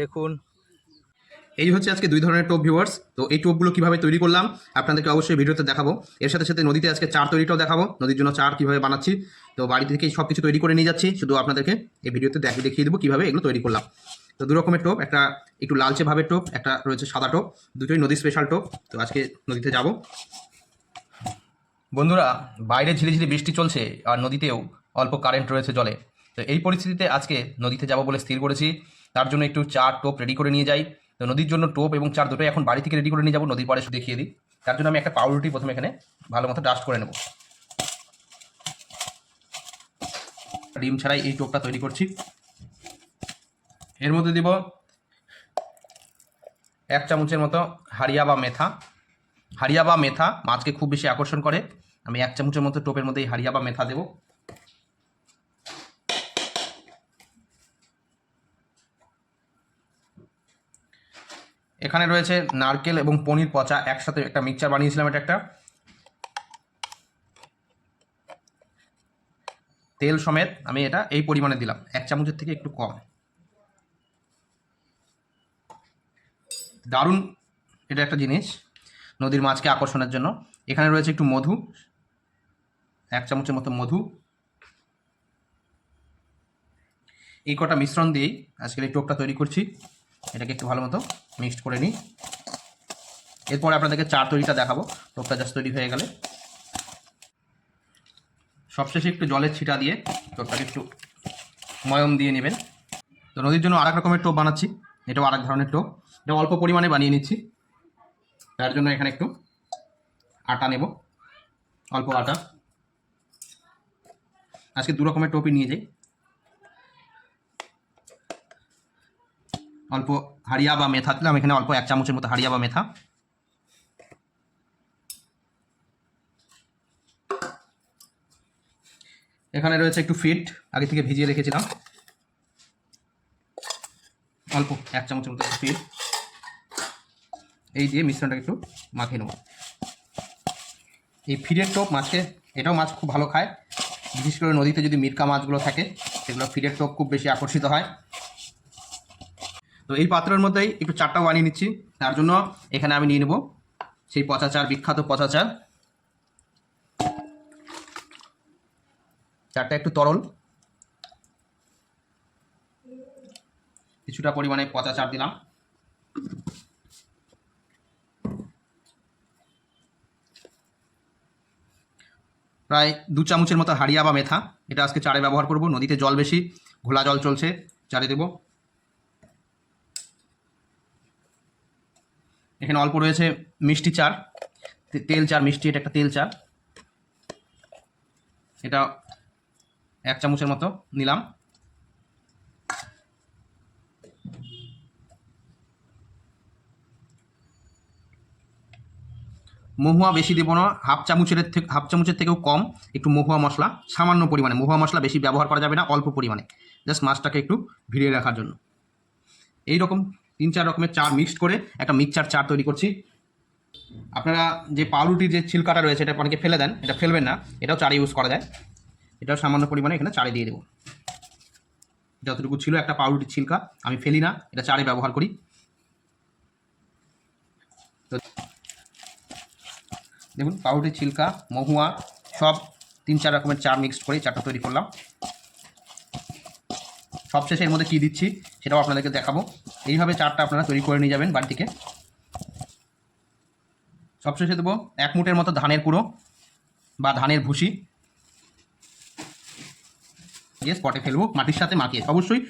দেখুন। এই হচ্ছে আজকে দুই ধরনের টোপ ভিউয়ার্স তো এই টোপগুলো কীভাবে তৈরি করলাম, আপনাদেরকে অবশ্যই ভিডিওতে দেখাবো। এর সাথে সাথে নদীতে আজকে চার তৈরিটাও দেখাবো। নদীর জন্য চার কীভাবে বানাচ্ছি। তো বাড়ি থেকেই সব কিছু তৈরি করে নিয়ে যাচ্ছি। শুধু আপনাদেরকে এই ভিডিওতে দেখ দেখিয়ে দেবো কীভাবে এগুলো তৈরি করলাম। তো দু রকমের টোপ, একটা একটু লালচে ভাবের টোপ, একটা রয়েছে সাদা টোপ, দুটোই নদী স্পেশাল টোপ। তো আজকে নদীতে যাব। বন্ধুরা, বাইরে ঝিরিঝিরি বৃষ্টি চলছে আর নদীতেও অল্প কারেন্ট রয়েছে জলে। তো এই পরিস্থিতিতে আজকে নদীতে যাব বলে স্থির করেছি। তার জন্য একটু চার টোপ রেডি করে নিয়ে যাই। তো নদীর জন্য টোপ এবং চার দুটোই এখন বাড়ি থেকে রেডি করে নিয়ে যাব, নদীর পাড়ে শুধু দেখিয়ে দিই। তার জন্য আমি একটা পাউরুটি প্রথমে এখানে ভালো মতো ডাস্ট করে নেব। ডিম ছাড়াই এই টোপটা তৈরি করছি। এর মধ্যে দিব এক চামচের মতো হারিয়া বা মেথা। হারিয়া বা মেথা মাছকে খুব বেশি আকর্ষণ করে। আমি এক চামচের মতো টোপের মধ্যে হারিয়া বা মেথা দেবো। এখানে রয়েছে নারকেল এবং পনির পচা, একসাথে একটা মিক্সচার বানিয়েছিলাম এটা একটা। তেল সমেত আমি এটা এই পরিমাণে দিলাম, এক চামচের থেকে একটু কম। দারুণ এটা একটা জিনিস নদীর মাছকে আকর্ষণের জন্য। এখানে রয়েছে একটু মধু, এক চামচের মতো মধু। এই কটা মিশ্রণ দিয়েই আজকের এই টোপটা তৈরি করছি। এটাকে একটু ভালো মতো মিক্সড করে নিই। এরপর আপনাদেরকে চার তৈরিটা দেখাবো। টোপটা জাস্ট তৈরি হয়ে গেলে। সবশেষে একটু জলের ছিটা দিয়ে টোপটাকে একটু ময়ম দিয়ে নেবেন। তো নদীর জন্য আরেক রকমের টোপ বানাচ্ছি। এটাও আরেক ধরনের টোপ। এটা অল্প পরিমাণে বানিয়ে নিচ্ছি। তার জন্য এখানে একটু আটা নেব। অল্প আটা। আজকে দু রকমের টোপই নিয়ে যাই। অল্প হারিয়া বা মেথা দিলাম, এখানে অল্প এক চামচের মতো হারিয়া বা মেথা। এখানে রয়েছে একটু ফিট, আগে থেকে ভিজিয়ে রেখেছিলাম। অল্প এক চামচের মতো ফিট। এই দিয়ে মিশ্রণটাকে একটু মাখিয়ে নেব। এই ফিডের টোপ মাছকে, এটাও মাছ খুব ভালো খায়। বিশেষ করে নদীতে যদি মিরকা মাছগুলো থাকে, সেগুলো ফিডের টোপ খুব বেশি আকর্ষিত হয়। তো এই পাত্রের মধ্যেই একটু চারটা বানিয়ে নিচ্ছি। তার জন্য এখানে আমি নিয়ে নেব সেই পচা চার, বিখ্যাত পচা চার। চারটা একটু তরল। কিছুটা পরিমাণে পচা চার দিলাম। প্রায় দু চামচের মতো হাড়িয়া বা মেথা, এটা আজকে চারে ব্যবহার করব। নদীতে জল বেশি, ঘোলা জল চলছে, চারে দেবো। এখানে অল্প রয়েছে মিষ্টি চার তেল চার মিষ্টি, এটা একটা তেল চার এটা এক চামচের মতো নিলাম। মহুয়া বেশি দেবো না, হাফ চামচের থেকে হাফ চামচের থেকেও কম একটু মহুয়া মশলা, সামান্য পরিমাণে। মহুয়া মশলা বেশি ব্যবহার করা যাবে না, অল্প পরিমাণে। জাস্ট মাছটাকে একটু ভিড়িয়ে রাখার জন্য। এই রকম তিন চার রকমের চার মিক্সড করে একটা মিক্সচার চার তৈরি করছি। আপনারা যে পাউরুটির যে ছিলকাটা রয়েছে, এটা অনেকে ফেলে দেন, এটা ফেলবেন না, এটাও চারে ইউজ করা যায়। এটাও সামান্য পরিমাণে এখানে চারে দিয়ে দেবো। যতটুকু ছিল একটা পাউরুটির ছিলকা, আমি ফেলি না, এটা চারে ব্যবহার করি। তো দেখুন, পাউরুটির ছিলকা, মহুয়া, সব তিন চার রকমের চার মিক্সড করে চারটা তৈরি করলাম। সবশেষে এর মধ্যে কী দিচ্ছি সেটাও আপনাদেরকে দেখাবো। এইভাবে চারটা আপনারা তৈরি করে নিয়ে যাবেন বাড়িটিকে। সবশেষে দেবো এক মুটের মতো ধানের কুড়ো বা ধানের ভুসি। দিয়ে স্পটে ফেলব, মাটির সাথে মাখিয়ে। অবশ্যই